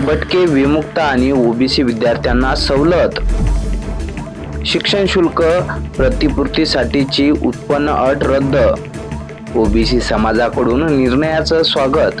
भटके विमुक्त आणि ओबीसी विद्यार्थ्यांना सवलत. शिक्षण शुल्क प्रतिपूर्तीसाठीची उत्पन्न अट रद्द. ओबीसी समाजाकडून निर्णयाचं स्वागत.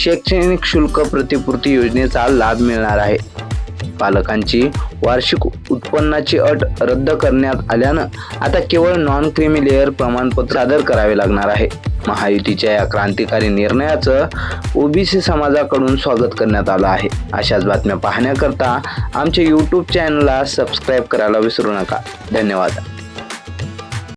शैक्षणिक शुल्क प्रतिपूर्ती योजनेचा लाभ मिळणार आहे. पालकांची वार्षिक उत्पन्नाची अट रद्द करण्यात आल्यानं आता केवळ नॉन क्रिमी लेअर प्रमाणपत्र सादर करावे लागणार आहे. महायुतीच्या या क्रांतिकारी निर्णयाचं ओबीसी समाजाकडून स्वागत करण्यात आलं आहे. अशाच बातम्या पाहण्याकरता आमच्या यूट्यूब चॅनलला सबस्क्राईब करायला विसरू नका. धन्यवाद.